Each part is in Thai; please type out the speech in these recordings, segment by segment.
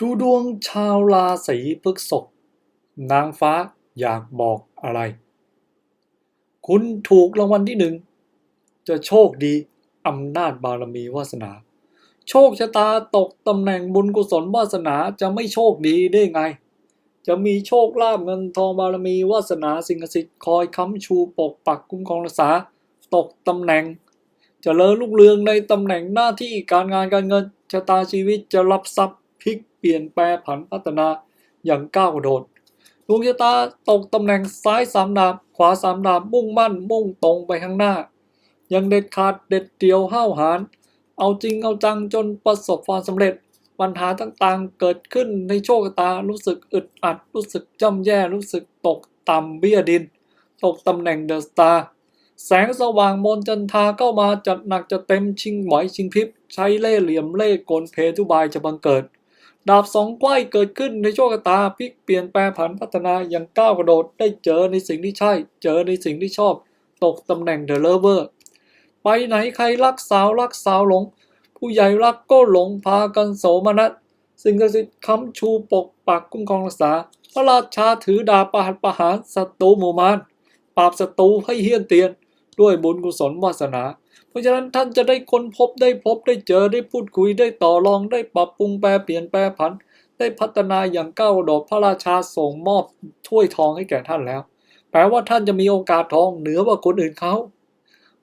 ดูดวงชาวราศีพฤษภนางฟ้าอยากบอกอะไร คุณถูกรางวัลที่หนึ่ง จะโชคดีอำนาจบารมีวาสนา โชคชะตาตกตำแหน่งบุญกุศลวาสนาจะไม่โชคดีได้ไง จะมีโชคลาภเงินทองบารมีวาสนาสิ่งศักดิ์สิทธิ์คอยค้ำชูปกปักคุ้มครองรักษา ตกตำแหน่งจเจริญรุ่งเรืองในตำแหน่งหน้าที่การงานการเงินชะตาชีวิตจะรับทรัพย์พลิก ปลี่ยนแปลผันพัฒนาอย่างก้าวกระโดดดวงชะตาตกตำแหน่งซ้ายสามดาบขวาสามดาบมุ่งมั่น มุ่งตรงไปข้างหน้า ยังเด็ดขาดเด็ดเดี่ยวห้าวหาญเอาจริงเอาจังจนประสบความสำเร็จ ปัญหาต่างๆเกิดขึ้นในโชคชะตารู้สึกอึดอัด รู้สึกย่ำแย่รู้สึกตกต่ำเบี้ยดิน ตกตำแหน่งเดอะสตาร์แสงสว่างมนจันทาเข้ามาจัดหนักจะเต็มชิงไหวชิงพริบใช้เล่เหลี่ยมเล่กลเพทุบายจะบังเกิด ดาบสองไกว้เกิดขึ้นในโชคชะตาพลิกเปลี่ยนแปลผันพัฒนาอย่างก้าวกระโดดได้เจอในสิ่งที่ใช่ เจอในสิ่งที่ชอบ ตกตำแหน่งเดอะเลเวอร์ไปไหนใครรักสาวรักสาวหลง ผู้ใหญ่รักก็หลงพากันโสมนัสสิ่งศักดิ์สิทธิ์ค้ำชูปกปักคุ้มครองรักษา พระราชาถือดาบประหัตประหารศัตรูหมู่มารปราบศัตรูให้เฮี้ยนเตียน ด้วยบุญกุศลวาสนา ราะฉะนั้นท่านจะได้ค้นพบได้พบได้เจอได้พูดคุยได้ต่อรองได้ปรับปรุงแปรเปลี่ยนแปรผัน ได้พัฒนาอย่างก้าวโดดพระราชาส่งมอบถ้วยทองให้แก่ท่านแล้ว แปลว่าท่านจะมีโอกาสทองเหนือกว่าคนอื่นเขา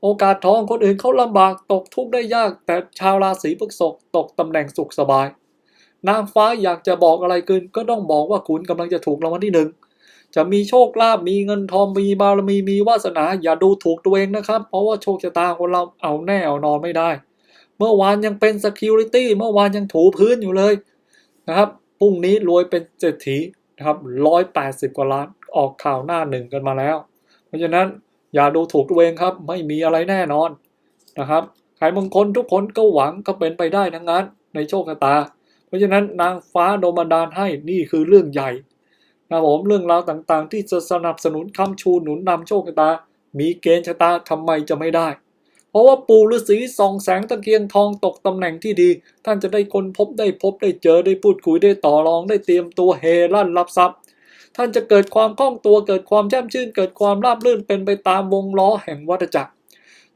โอกาสทองคนอื่นเขาลำบากตกทุกข์ได้ยาก แต่ชาวราศีพฤษภตกตำแหน่งสุขสบาย นางฟ้าอยากจะบอกอะไรขึ้นก็ต้องบอกว่าคุณกำลังจะถูกรางวัลที่หนึ่ง จะมีโชคลาภมีเงินทองมีบารมีมีวาสนาอย่าดูถูกตัวเองนะครับ เพราะว่าโชคชะตาคนเราเอาแน่เอานอนไม่ได้ เมื่อวานยังเป็น security เมื่อวานยังถูพื้นอยู่เลยนะครับพรุ่งนี้รวยเป็นเศรษฐีนะครับร้อยแปดสิบกว่าล้านออกข่าวหน้าหนึ่งกันมาแล้ว เพราะฉะนั้นอย่าดูถูกตัวเองครับไม่มีอะไรแน่นอนนะครับใครบางคนทุกคนก็หวังก็เป็นไปได้ทั้งนั้นในโชคชะตา เพราะฉะนั้นนางฟ้าโดนบันดาลให้นี่คือเรื่องใหญ่ นะผมเรื่องราวต่างๆ ที่จะสนับสนุนค้ำชูหนุนนำโชคชะตา มีเกณฑ์ชะตาทำไมจะไม่ได้ เพราะว่าปู่ฤาษีส่องแสงตะเกียงทองตกตำแหน่งที่ดี ท่านจะได้คนพบได้พบได้เจอได้พูดคุยได้ต่อรองได้เตรียมตัวเฮลั่นรับทรัพย์ ท่านจะเกิดความคล่องตัวเกิดความแช่มชื่น เกิดความราบรื่นเป็นไปตามวงล้อแห่งวัฏจักร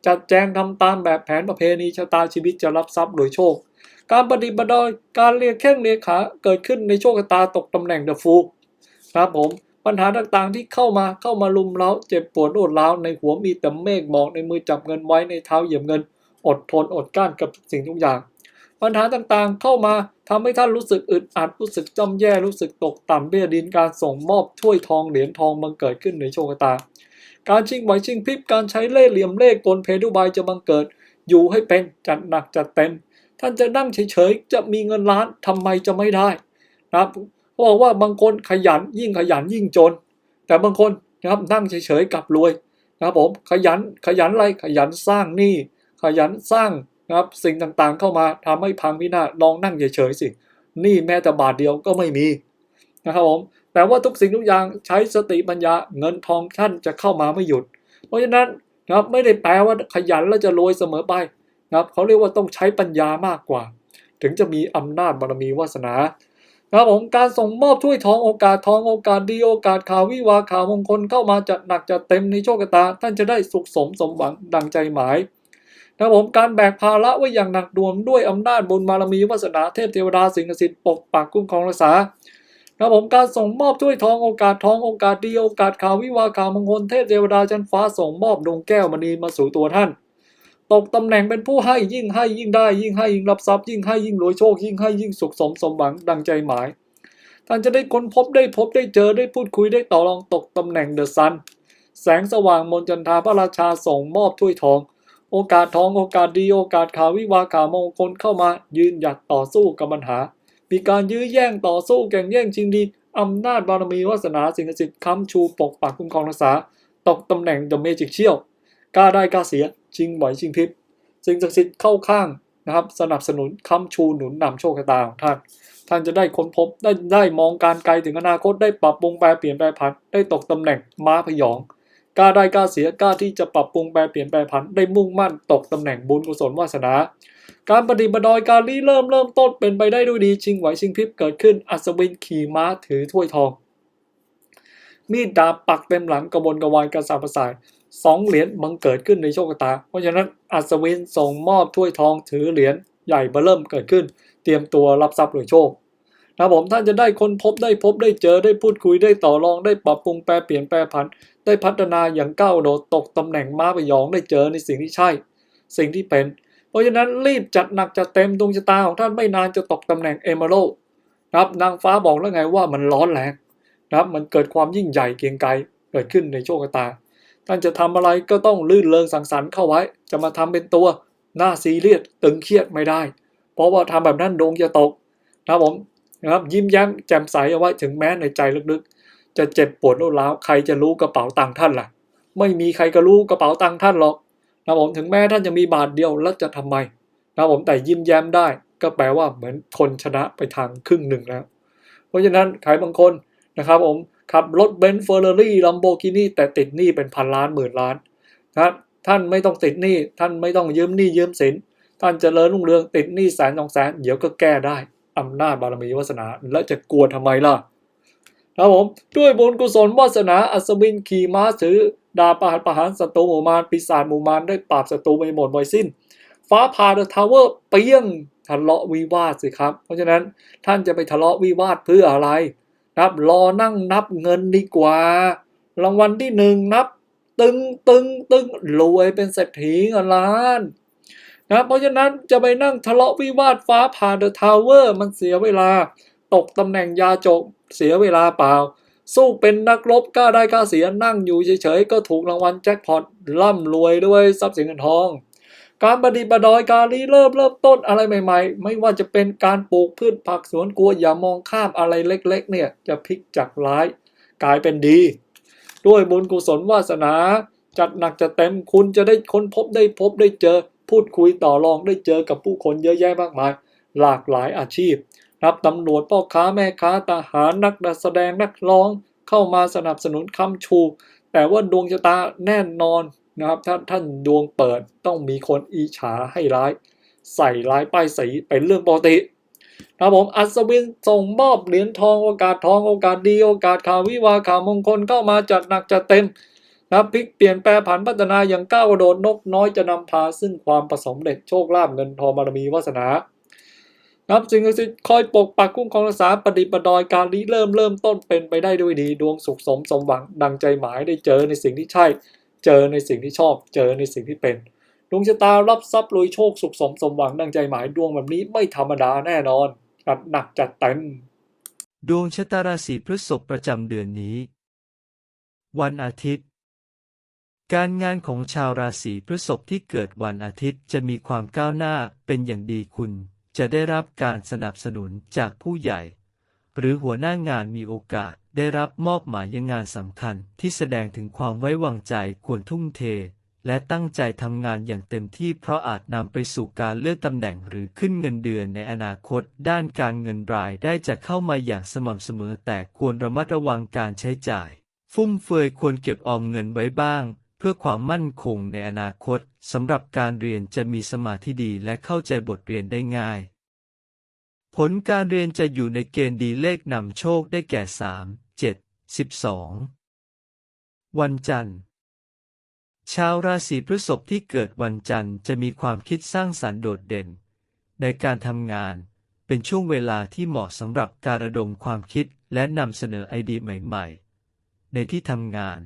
จัดแจงทำตามแบบแผนประเพณีชะตาชีวิตจะรับทรัพย์โดยโชค การปฏิบัติโดยการเรียกแข้งเรียกขาเกิดขึ้นในโชคชะตาตกตำแหน่งเดอะฟู ครับผมปัญหาต่างๆที่เข้ามาเข้ามาลุมเล้าเจ็บปวดโอดร้าวในหัวมีแต่เมฆหมอกในมือจับเงินไว้ในเท้าเหยียบเงิน อดทนอดกลั้นกับสิ่งทุกอย่าง ปัญหาต่างๆเข้ามาทำให้ท่านรู้สึกอึดอัดรู้สึกจำแย่รู้สึกตกต่ำเบี้ยดินการส่งมอบถ้วยทองเหรียญทองบังเกิดขึ้นในโชคตา การชิงไหวชิงพริบการใช้เล่ห์เหลี่ยมเล่ห์กลเพดุบายจะบังเกิด อยู่ให้เป็นจัดหนักจัดเต็ม ท่านจะนั่งเฉยๆจะมีเงินล้านทำไมจะไม่ได้นะครับ บอกว่าบางคนขยันยิ่งขยันยิ่งจน แต่บางคนนะครับนั่งเฉยๆกลับรวยนะครับผมขยันขยันอะไรขยันสร้างหนี้ขยันสร้างนะครับสิ่งต่างๆ เข้ามาทำให้พังพินาศลองนั่งเฉยๆสิหนี้แม้แต่บาทเดียวก็ไม่มีนะครับผมแต่ว่าทุกสิ่งทุกอย่างใช้สติปัญญาเงินทองท่านจะเข้ามาไม่หยุด เพราะฉะนั้นนะครับไม่ได้แปลว่าขยันแล้วจะรวยเสมอไปนะครับเขาเรียกว่าต้องใช้ปัญญามากกว่า ถึงจะมีอำนาจบารมีวาสนา นะครับผมการส่งมอบถ้วยทองโอกาสทองโอกาสดีโอกาสข่าววิวาข่าวมงคลเข้ามาจัดหนักจัดเต็มในโชคชะตา ท่านจะได้สุขสมสมหวังดังใจหมายนะครับผมการแบกภาระไว้อย่างหนักดวงด้วยอำนาจบุญบารมีวาสนาเทพเทวดาสิ่งศักดิ์สิทธิ์ปกปักคุ้มครองรักษานะครับผมการส่งมอบถ้วยทองโอกาสทองโอกาสดีโอกาสข่าววิวาข่าวมงคลเทพเทวดาจันฟ้าส่งมอบดวงแก้วมณีมาสู่ตัวท่าน ตกตำแหน่งเป็นผู้ให้ยิ่งให้ยิ่งได้ ยิ่งให้ยิ่งรับทรัพย์ยิ่งให้ยิ่งรวยโชค ยิ่งให้ยิ่งสุขสมสมหวังดังใจหมาย ท่านจะได้ค้นพบได้พบได้เจอได้พูดคุยได้ต่อรองตกตำแหน่งเดอะซันแสงสว่างมนจันทาพระราชาส่งมอบถ้วยทอง โอกาสทองโอกาสดีโอกาสข่าววิวาข่าวมงคลเข้ามายืนหยัดต่อสู้กับปัญหา มีการยื้อแย่งต่อสู้แข่งแย่งชิงดีอำนาจบารมีวาสนาสิ่งศักดิ์สิทธิ์ค้ำชูปกปักคุ้มครองรักษาตกตำแหน่งเดอะเมจิกเชี่ยลกล้าได้กล้าเสีย ชิงไหวชิงพริบสิ่งศักดิ์สิทธิ์เข้าข้างนะครับ สนับสนุนค้ำชูหนุนนำโชคชะตาของท่าน ท่านจะได้ค้นพบได้ได้มองการไกลถึงอนาคตได้ปรับปรุงแปลเปลี่ยนแปลผันได้ตกตำแหน่งม้าพยองกล้าได้กล้าเสียกล้าที่จะปรับปรุงแปลเปลี่ยนแปลผันได้มุ่งมั่นตกตำแหน่งบุญกุศลวาสนา การปฏิบัติดอยการรีเริ่มเริ่มต้นเป็นไปได้ด้วยดีชิงไหวชิงพริบเกิดขึ้นอัศวินขี่ม้าถือถ้วยทองมีดดาบปักเต็มหลังกระบวนกระวายกระสาบกระสาย สองเหรียญบังเกิดขึ้นในโชคชะตา เพราะฉะนั้นอัศวินส่งมอบถ้วยทองถือเหรียญใหญ่เบ้อเริ่มเกิดขึ้น เตรียมตัวรับทรัพย์หรือโชคนะผมท่านจะได้ค้นพบได้พบได้เจอได้พูดคุยได้ต่อรองได้ปรับปรุงแปรเปลี่ยนแปรผัน ได้พัฒนาอย่างก้าวโดดตกตำแหน่งม้าไปยองได้เจอในสิ่งที่ใช่ สิ่งที่เป็น เพราะฉะนั้นรีบจัดหนักจัดเต็มดวงชะตาของท่านไม่นานจะตกตำแหน่งเอเมอรัลนะครับนางฟ้าบอกแล้วไงว่ามันร้อนแรงนะครับมันเกิดความยิ่งใหญ่เกียงไกรเกิดขึ้นในโชคชะตา ท่านจะทำอะไรก็ต้องลื่นเริงสังสรรค์เข้าไว้ จะมาทำเป็นตัวหน้าซีเรียสตึงเครียดไม่ได้ เพราะว่าทำแบบนั้นดวงจะตกนะครับผมนะครับยิ้มแย้มแจ่มใสเอาไว้ถึงแม้ในใจลึกๆ จะเจ็บปวดรุนแรงใครจะรู้กระเป๋าตังค์ท่านล่ะ ไม่มีใครก็รู้กระเป๋าตังค์ท่านหรอกนะครับผมถึงแม้ท่านจะมีบาทเดียวแล้วจะทำไมนะครับผมแต่ยิ้มแย้มได้ก็แปลว่าเหมือนคนชนะไปทางครึ่งหนึ่งแล้ว เพราะฉะนั้นใครบางคนนะครับผม ขับรถเบนซ์เฟอร์รารี่ลัมโบกินี่แต่ติดหนี้เป็นพันล้านหมื่นล้านนะครับท่านไม่ต้องติดหนี้ท่านไม่ต้องยืมหนี้ยืมสิน ท่านจเจริญรุ่งเรืองติดหนี้แสนสองแสนเดี๋ยวก็แก้ได้อำนาจบารมีวาสนาและจะกลัวทำไมล่ะนะครับผมด้วยบุญกุศลวาสนาอัศวินขี่ม้าถือดาบประหารประหารศัตรูหมู่มารปีศาจหมู่มารได้ปราบศัตรูไปหมดไวสิ้น ฟ้าผ่าเดอะทาวเวอร์เปี้ยงทะเลาะวิวาทสิครับ เพราะฉะนั้นท่านจะไปทะเลาะวิวาทเพื่ออะไร ครับรอนั่งนับเงินดีกว่า รางวัลที่หนึ่งนับ ตึงตึงตึงรวยเป็นเศรษฐีเงินล้านนะเพราะฉะนั้นจะไปนั่งทะเลาะวิวาทฟ้าผ่าเดอะทาวเวอร์มันเสียเวลา ตกตำแหน่งยาจกเสียเวลาเปล่า สู้เป็นนักรบกล้าได้กล้าเสียนั่งอยู่เฉยๆ ก็ถูกรางวัลแจ็คพอตร่ำรวยด้วยทรัพย์สินเงินทอง การประดิษฐ์ประดอยการรีเริ่มเริ่มต้นอะไรใหม่ ๆ ไม่ว่าจะเป็นการปลูกพืชผักสวนครัวอย่ามองข้ามอะไรเล็ก ๆ เนี่ย จะพลิกจากร้าย กลายเป็นดี ด้วยบุญกุศลวาสนา จัดหนักจัดเต็มคุณจะได้ค้นพบได้พบได้เจอ พูดคุยต่อรองได้เจอกับผู้คนเยอะแยะมากมาย หลากหลายอาชีพรับตำรวจพ่อค้าแม่ค้าทหารนักแสดงนักร้องเข้ามาสนับสนุนคำชู แต่ว่าดวงชะตาแน่นอน นะครับถ้าท่านดวงเปิดต้องมีคนอิจฉาให้ร้าย ใส่ร้ายป้ายสีเป็นเรื่องปกตินะครับผมอัศวินส่งมอบเหรียญทองโอกาสทองโอกาสดีโอกาสข่าววิวาข่าวมงคลเข้ามาจัดหนักจัดเต็มนะพลิกเปลี่ยนแปลผันพัฒนาอย่างก้าวกระโดดนกน้อยจะนำพาซึ่งความประสมเร็จโชคลาภเงินทองบารมีวาสนานะครับสิ่งศักดิ์สิทธิ์คอยปกปักคุ้มครองรักษาปฏิปดอยการนี้เริ่มเริ่มต้นเป็นไปได้ด้วยดี ดวงสุขสมสมหวังดังใจหมายได้เจอในสิ่งที่ใช่ เจอในสิ่งที่ชอบ เจอในสิ่งที่เป็น ดวงชะตารับทรัพย์รวยโชคสุขสมสมหวังดังใจหมายดวงแบบนี้ไม่ธรรมดาแน่นอน จัดหนักจัดเต็ม ดวงชะตาราศีพฤษภประจำเดือนนี้ วันอาทิตย์ การงานของชาวราศีพฤษภที่เกิดวันอาทิตย์จะมีความก้าวหน้าเป็นอย่างดีคุณ จะได้รับการสนับสนุนจากผู้ใหญ่ หรือหัวหน้างานมีโอกาส ได้รับมอบหมายยังงานสำคัญที่แสดงถึงความไว้วางใจควรทุ่มเท และตั้งใจทำงานอย่างเต็มที่เพราะอาจนำไปสู่การเลื่อนตำแหน่งหรือขึ้นเงินเดือนในอนาคต ด้านการเงินรายได้จะเข้ามาอย่างสม่ำเสมอแต่ควรระมัดระวังการใช้จ่าย ฟุ่มเฟือยควรเก็บออมเงินไว้บ้าง เพื่อความมั่นคงในอนาคตสำหรับการเรียนจะมีสมาธิดีและเข้าใจบทเรียนได้ง่ายผลการเรียนจะอยู่ในเกณฑ์ดีเลขนำโชคได้แก่ 3 7 12วันจันทร์ ชาวราศีพฤษภที่เกิดวันจันทร์จะมีความคิดสร้างสรรค์โดดเด่น ในการทำงานเป็นช่วงเวลาที่เหมาะสำหรับการระดมความคิดและนำเสนอไอเดียใหม่ๆ ในที่ทำงาน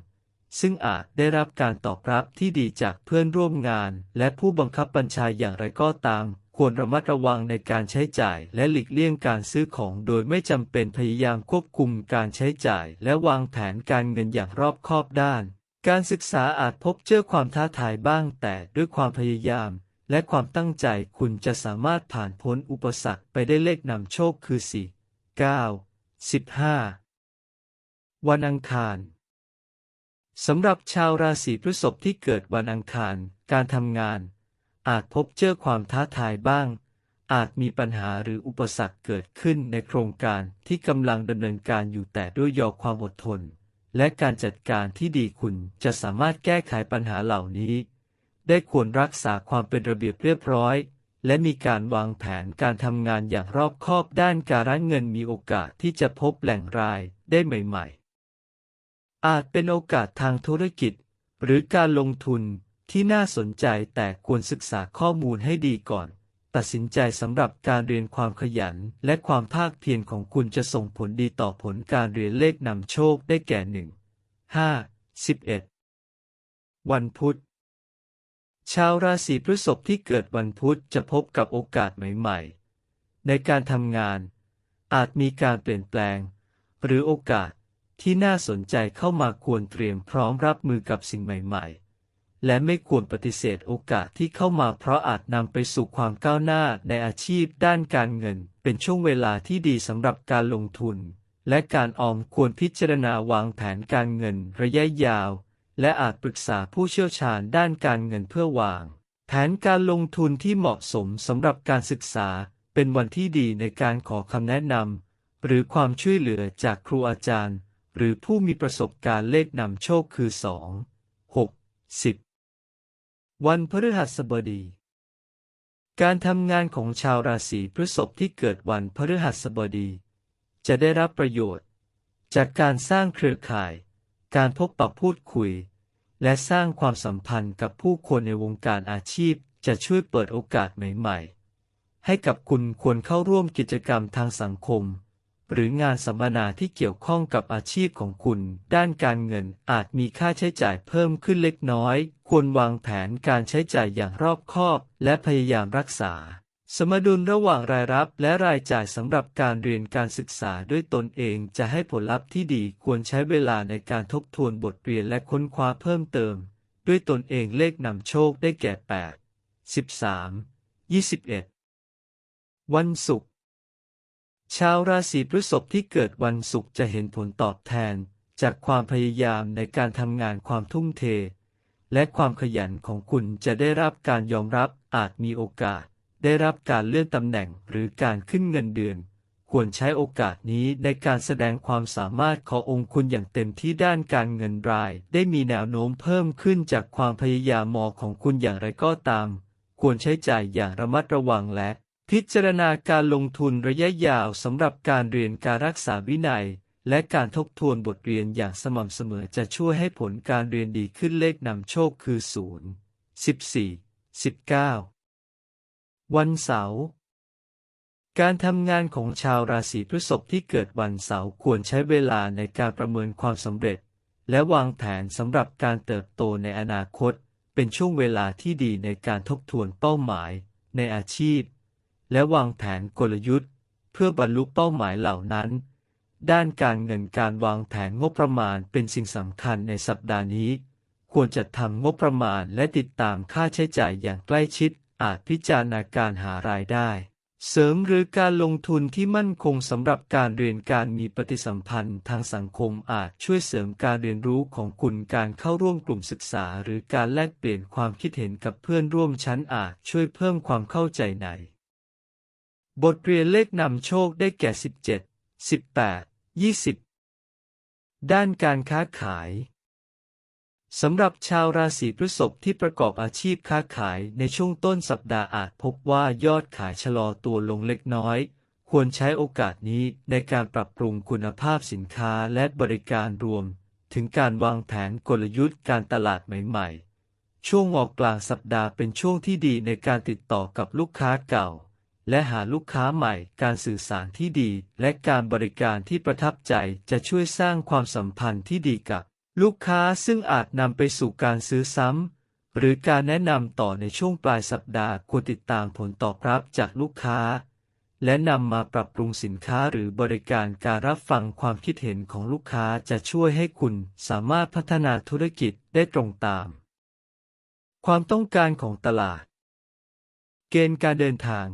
ซึ่งอาจได้รับการตอบรับที่ดีจากเพื่อนร่วมงานและผู้บังคับบัญชาอย่างไรก็ตาม ควรระมัดระวังในการใช้จ่าย และหลีกเลี่ยงการซื้อของโดยไม่จำเป็นพยายามควบคุมการใช้จ่าย และวางแผนการเงินอย่างรอบคอบด้าน การศึกษาอาจพบเจอความท้าทายบ้าง แต่ด้วยความพยายาม และความตั้งใจคุณจะสามารถผ่านพ้นอุปสรรคไปได้เลขนำโชคคือ4 9 15วันอังคารสำหรับชาวราศีพฤษภที่เกิดวันอังคาร การทำงาน อาจพบเจอความท้าทายบ้าง อาจมีปัญหาหรืออุปสรรคเกิดขึ้นในโครงการที่กำลังดำเนินการอยู่แต่ด้วยยอความอดทน และการจัดการที่ดีคุณจะสามารถแก้ไขปัญหาเหล่านี้ ได้ควรรักษาความเป็นระเบียบเรียบร้อย และมีการวางแผนการทำงานอย่างรอบคอบด้านการเงินมีโอกาสที่จะพบแหล่งรายได้ใหม่ ๆ อาจเป็นโอกาสทางธุรกิจ หรือการลงทุน ที่น่าสนใจแต่ควรศึกษาข้อมูลให้ดีก่อน ตัดสินใจสำหรับการเรียนความขยันและความภาคเพียรของคุณจะส่งผลดีต่อผลการเรียนเลขนำโชคได้แก่หนึ่งห้าสิบเอ็ดวันพุธ ชาวราศีพฤษภที่เกิดวันพุธจะพบกับโอกาสใหม่ๆ ในการทำงาน อาจมีการเปลี่ยนแปลง หรือโอกาสที่น่าสนใจเข้ามาควรเตรียมพร้อมรับมือกับสิ่งใหม่ ๆ และไม่ควรปฏิเสธโอกาสที่เข้ามาเพราะอาจนำไปสู่ความก้าวหน้าในอาชีพด้านการเงิน เป็นช่วงเวลาที่ดีสำหรับการลงทุน และการออมควรพิจารณาวางแผนการเงินระยะยาว และอาจปรึกษาผู้เชี่ยวชาญด้านการเงินเพื่อวาง แผนการลงทุนที่เหมาะสมสำหรับการศึกษา เป็นวันที่ดีในการขอคำแนะนำหรือความช่วยเหลือจากครูอาจารย์ หรือผู้มีประสบการณ์เลขนำโชคคือ 2 6 10 วันพฤหัสบดี การทำงานของชาวราศีพฤษภที่เกิดวันพฤหัสบดี จะได้รับประโยชน์ จากการสร้างเครือข่าย การพบปะพูดคุย และสร้างความสัมพันธ์กับผู้คนในวงการอาชีพจะช่วยเปิดโอกาสใหม่ ๆ ให้กับคุณควรเข้าร่วมกิจกรรมทางสังคม หรืองานสัมมนาที่เกี่ยวข้องกับอาชีพของคุณ ด้านการเงินอาจมีค่าใช้จ่ายเพิ่มขึ้นเล็กน้อย ควรวางแผนการใช้จ่ายอย่างรอบคอบ และพยายามรักษา สมดุลระหว่างรายรับและรายจ่ายสำหรับการเรียนการศึกษาด้วยตนเองจะให้ผลลัพธ์ที่ดีควรใช้เวลาในการทบทวนบทเรียนและค้นคว้าเพิ่มเติม ด้วยตนเองเลขนำโชคได้แก่ 8 13 21 วันศุกร์ ชาวราศีพฤษภที่เกิดวันศุกร์จะเห็นผลตอบแทน จากความพยายามในการทำงานความทุ่มเท และความขยันของคุณจะได้รับการยอมรับอาจมีโอกาส ได้รับการเลื่อนตำแหน่งหรือการขึ้นเงินเดือน ควรใช้โอกาสนี้ในการแสดงความสามารถขององค์คุณอย่างเต็มที่ด้านการเงินราย ได้มีแนวโน้มเพิ่มขึ้นจากความพยายามมอของคุณอย่างไรก็ตาม ควรใช้จ่ายอย่างระมัดระวังและ พิจารณาการลงทุนระยะยาวสำหรับการเรียนการรักษาวินัย และการทบทวนบทเรียนอย่างสม่ำเสมอจะช่วยให้ผลการเรียนดีขึ้นเลขนำโชคคือ 0 14 19 วันเสาร์การทำงานของชาวราศีพฤษภที่เกิดวันเสาร์ควรใช้เวลาในการประเมินความสำเร็จ และวางแผนสำหรับการเติบโตในอนาคต เป็นช่วงเวลาที่ดีในการทบทวนเป้าหมาย ในอาชีพ และวางแผนกลยุทธ์ เพื่อบรรลุเป้าหมายเหล่านั้น ด้านการเงินการวางแผนงบประมาณเป็นสิ่งสำคัญในสัปดาห์นี้ ควรจัดทำงบประมาณและติดตามค่าใช้จ่ายอย่างใกล้ชิด อาจพิจารณาการหารายได้ เสริมหรือการลงทุนที่มั่นคงสำหรับการเรียนการมีปฏิสัมพันธ์ทางสังคมอาจช่วยเสริมการเรียนรู้ของคุณการเข้าร่วมกลุ่มศึกษา หรือการแลกเปลี่ยนความคิดเห็นกับเพื่อนร่วมชั้นอาจช่วยเพิ่มความเข้าใจใน บทเรียนเลขนำโชคได้แก่ 17 18 20 ด้านการค้าขายสำหรับชาวราศีพฤษภที่ประกอบอาชีพค้าขายในช่วงต้นสัปดาห์อาจพบว่ายอดขายชะลอตัวลงเล็กน้อย ควรใช้โอกาสนี้ในการปรับปรุงคุณภาพสินค้าและบริการรวม ถึงการวางแผนกลยุทธ์การตลาดใหม่ๆ ช่วงออกกลางสัปดาห์เป็นช่วงที่ดีในการติดต่อกับลูกค้าเก่า และหาลูกค้าใหม่ การสื่อสารที่ดี และการบริการที่ประทับใจจะช่วยสร้างความสัมพันธ์ที่ดีกับ ลูกค้าซึ่งอาจนำไปสู่การซื้อซ้ำ หรือการแนะนำต่อในช่วงปลายสัปดาห์ควรติดตามผลตอบรับจากลูกค้า และนำมาปรับปรุงสินค้าหรือบริการการรับฟังความคิดเห็นของลูกค้าจะช่วยให้คุณสามารถพัฒนาธุรกิจได้ตรงตาม ความต้องการของตลาด เกณฑ์การเดินทาง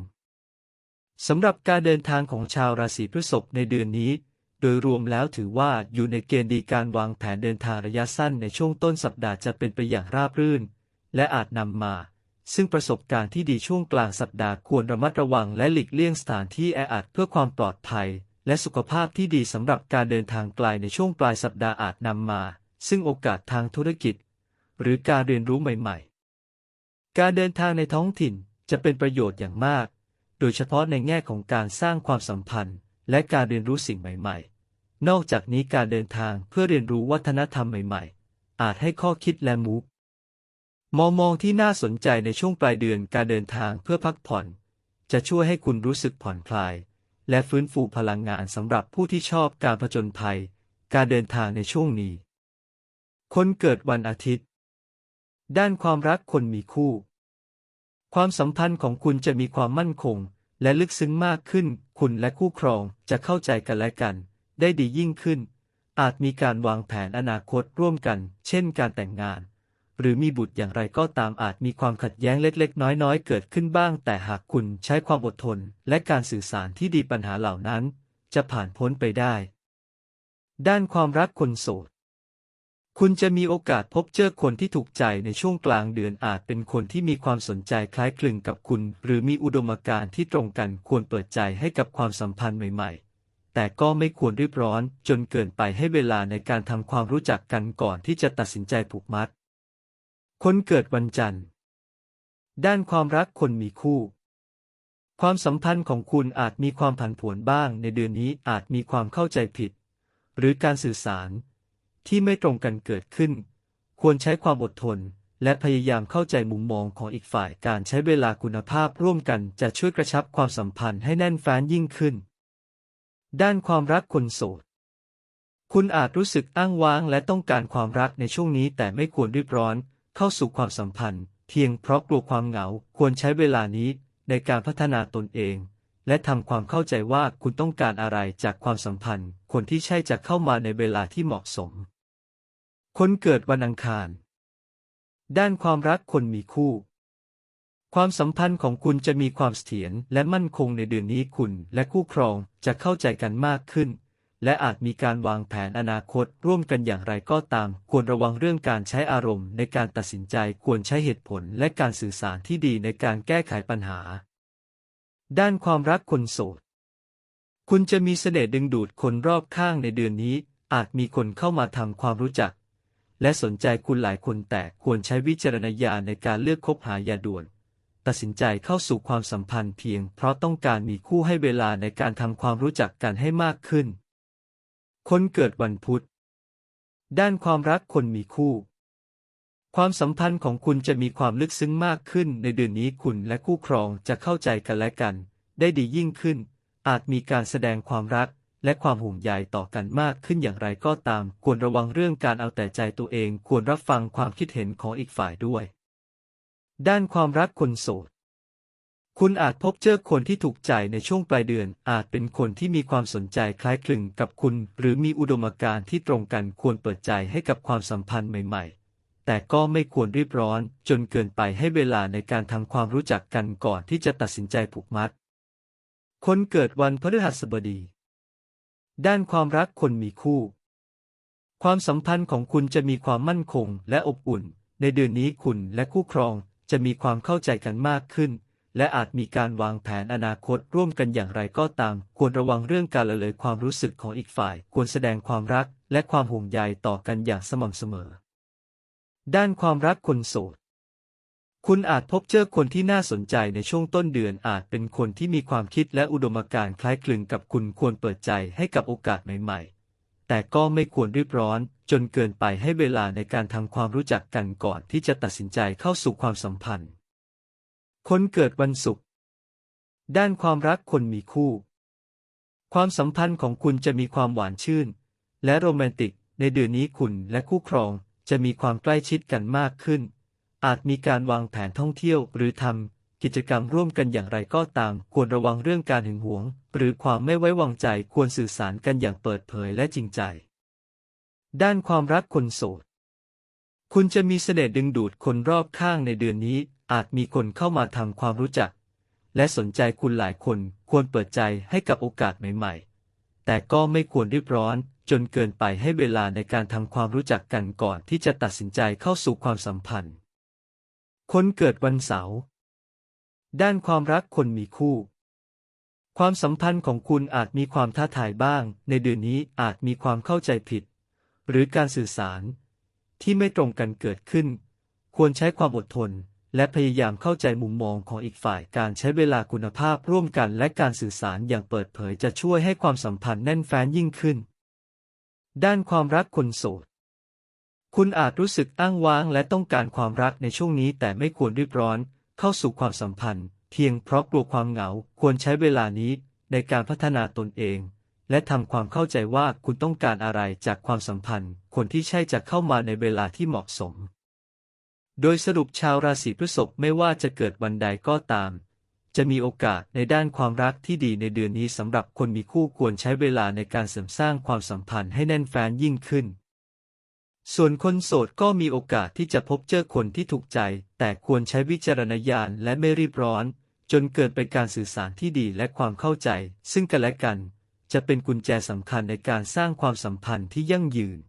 สำหรับการเดินทางของชาวราศีพฤษภในเดือนนี้ โดยรวมแล้วถือว่าอยู่ในเกณฑ์ดีการวางแผนเดินทางระยะสั้นในช่วงต้นสัปดาห์จะเป็นไปอย่างราบรื่น และอาจนำมา ซึ่งประสบการณ์ที่ดีช่วงกลางสัปดาห์ควรระมัดระวังและหลีกเลี่ยงสถานที่แออัดเพื่อความปลอดภัย และสุขภาพที่ดีสำหรับการเดินทางไกลในช่วงปลายสัปดาห์อาจนำมา ซึ่งโอกาสทางธุรกิจ หรือการเรียนรู้ใหม่ ๆ การเดินทางในท้องถิ่นจะเป็นประโยชน์อย่างมาก โดยเฉพาะในแง่ของการสร้างความสัมพันธ์ และการเรียนรู้สิ่งใหม่ ๆ นอกจากนี้การเดินทางเพื่อเรียนรู้วัฒนธรรมใหม่ ๆ อาจให้ข้อคิดและมุกมองมองที่น่าสนใจในช่วงปลายเดือนการเดินทางเพื่อพักผ่อน จะช่วยให้คุณรู้สึกผ่อนคลาย และฟื้นฟูพลังงานสำหรับผู้ที่ชอบการผจญภัย การเดินทางในช่วงนี้ คนเกิดวันอาทิตย์ ด้านความรักคนมีคู่ ความสัมพันธ์ของคุณจะมีความมั่นคง และลึกซึ้งมากขึ้น คุณและคู่ครองจะเข้าใจกันและกัน ได้ดียิ่งขึ้น อาจมีการวางแผนอนาคตร่วมกัน เช่นการแต่งงาน หรือมีบุตรอย่างไรก็ตามอาจมีความขัดแย้งเล็กๆ น้อยๆ เกิดขึ้นบ้าง แต่หากคุณใช้ความอดทน และการสื่อสารที่ดีปัญหาเหล่านั้น จะผ่านพ้นไปได้ ด้านความรักคนโสด คุณจะมีโอกาสพบเจอคนที่ถูกใจในช่วงกลางเดือนอาจเป็นคนที่มีความสนใจคล้ายคลึงกับคุณ หรือมีอุดมการณ์ที่ตรงกันควรเปิดใจให้กับความสัมพันธ์ใหม่ ๆ แต่ก็ไม่ควรรีบร้อนจนเกินไปให้เวลาในการทำความรู้จักกันก่อนที่จะตัดสินใจผูกมัด คนเกิดวันจันทร์ ด้านความรักคนมีคู่ ความสัมพันธ์ของคุณอาจมีความผันผวนบ้างในเดือนนี้อาจมีความเข้าใจผิด หรือการสื่อสาร ที่ไม่ตรงกันเกิดขึ้น ควรใช้ความอดทน และพยายามเข้าใจมุมมองของอีกฝ่ายการใช้เวลาคุณภาพร่วมกันจะช่วยกระชับความสัมพันธ์ให้แน่นแฟ้นยิ่งขึ้น ด้านความรักคนโสดคุณอาจรู้สึกอ้างว้างและต้องการความรักในช่วงนี้แต่ไม่ควรรีบร้อน เข้าสู่ความสัมพันธ์ เพียงเพราะกลัวความเหงาควรใช้เวลานี้ในการพัฒนาตนเอง และทำความเข้าใจว่าคุณต้องการอะไรจากความสัมพันธ์ คนที่ใช่จะเข้ามาในเวลาที่เหมาะสม คนเกิดวันอังคาร ด้านความรักคนมีคู่ ความสัมพันธ์ของคุณจะมีความเสถียรและมั่นคงในเดือนนี้คุณและคู่ครองจะเข้าใจกันมากขึ้น และอาจมีการวางแผนอนาคตร่วมกันอย่างไรก็ตาม ควรระวังเรื่องการใช้อารมณ์ในการตัดสินใจควรใช้เหตุผลและการสื่อสารที่ดีในการแก้ไขปัญหา ด้านความรักคนโสดคุณจะมีเสน่ห์ดึงดูดคนรอบข้างในเดือนนี้ อาจมีคนเข้ามาทำความรู้จัก และสนใจคุณหลายคนแต่ควรใช้วิจารณญาณในการเลือกคบหาอย่าด่วน ตัดสินใจเข้าสู่ความสัมพันธ์เพียง เพราะต้องการมีคู่ให้เวลาในการทำความรู้จักกันให้มากขึ้น คนเกิดวันพุธ ด้านความรักคนมีคู่ ความสัมพันธ์ของคุณจะมีความลึกซึ้งมากขึ้น ในเดือนนี้คุณและคู่ครองจะเข้าใจกันและกัน ได้ดียิ่งขึ้น อาจมีการแสดงความรัก และความห่วงใยต่อกันมากขึ้นอย่างไรก็ตาม ควรระวังเรื่องการเอาแต่ใจตัวเอง ควรรับฟังความคิดเห็นของอีกฝ่ายด้วย ด้านความรักคนโสด คุณอาจพบเจอคนที่ถูกใจในช่วงปลายเดือน อาจเป็นคนที่มีความสนใจคล้ายคลึงกับคุณ หรือมีอุดมการณ์ที่ตรงกันควรเปิดใจให้กับความสัมพันธ์ใหม่ ๆแต่ก็ไม่ควรรีบร้อน จนเกินไปให้เวลาในการทำความรู้จักกันก่อนที่จะตัดสินใจผูกมัด คนเกิดวันพฤหัสบดี ด้านความรักคนมีคู่ ความสัมพันธ์ของคุณจะมีความมั่นคงและอบอุ่น ในเดือนนี้คุณและคู่ครองจะมีความเข้าใจกันมากขึ้น และอาจมีการวางแผนอนาคตร่วมกันอย่างไรก็ตาม ควรระวังเรื่องการละเลยความรู้สึกของอีกฝ่าย ควรแสดงความรักและความห่วงใยต่อกันอย่างสม่ำเสมอ ด้านความรักคนโสด คุณอาจพบเจอคนที่น่าสนใจในช่วงต้นเดือนอาจเป็นคนที่มีความคิดและอุดมการณ์คล้ายคลึงกับคุณควรเปิดใจให้กับโอกาสใหม่ๆ แต่ก็ไม่ควรรีบร้อน จนเกินไปให้เวลาในการทำความรู้จักกันก่อนที่จะตัดสินใจเข้าสู่ความสัมพันธ์ คนเกิดวันศุกร์ด้านความรักคนมีคู่ ความสัมพันธ์ของคุณจะมีความหวานชื่น และโรแมนติก ในเดือนนี้คุณและคู่ครองจะมีความใกล้ชิดกันมากขึ้น อาจมีการวางแผนท่องเที่ยว หรือทำกิจกรรมร่วมกันอย่างไรก็ตาม ควรระวังเรื่องการหึงหวง หรือความไม่ไว้วางใจควรสื่อสารกันอย่างเปิดเผยและจริงใจ ด้านความรักคนโสด คุณจะมีเสน่ห์ดึงดูดคนรอบข้างในเดือนนี้ อาจมีคนเข้ามาทำความรู้จัก และสนใจคุณหลายคนควรเปิดใจให้กับโอกาสใหม่ ๆ แต่ก็ไม่ควรรีบร้อนจนเกินไปให้เวลาในการทำความรู้จักกันก่อนที่จะตัดสินใจเข้าสู่ความสัมพันธ์ คนเกิดวันเสาร์ ด้านความรักคนมีคู่ ความสัมพันธ์ของคุณอาจมีความท้าทายบ้าง ในเดือนนี้อาจมีความเข้าใจผิด หรือการสื่อสาร ที่ไม่ตรงกันเกิดขึ้น ควรใช้ความอดทน และพยายามเข้าใจมุมมองของอีกฝ่ายการใช้เวลาคุณภาพร่วมกันและการสื่อสารอย่างเปิดเผยจะช่วยให้ความสัมพันธ์แน่นแฟ้นยิ่งขึ้น ด้านความรักคนโสด คุณอาจรู้สึกอ้างว้างและต้องการความรักในช่วงนี้แต่ไม่ควรรีบร้อน เข้าสู่ความสัมพันธ์ เพียงเพราะกลัวความเหงาควรใช้เวลานี้ในการพัฒนาตนเอง และทำความเข้าใจว่าคุณต้องการอะไรจากความสัมพันธ์ คนที่ใช่จะเข้ามาในเวลาที่เหมาะสม โดยสรุปชาวราศีพฤษภไม่ว่าจะเกิดวันใดก็ตาม จะมีโอกาสในด้านความรักที่ดีในเดือนนี้สำหรับคนมีคู่ควรใช้เวลาในการเสริมสร้างความสัมพันธ์ให้แน่นแฟ้นยิ่งขึ้น ส่วนคนโสดก็มีโอกาสที่จะพบเจอคนที่ถูกใจ แต่ควรใช้วิจารณญาณและไม่รีบร้อน จนเกิดเป็นการสื่อสารที่ดีและความเข้าใจ ซึ่งกันและกัน จะเป็นกุญแจสำคัญในการสร้างความสัมพันธ์ที่ยั่งยืน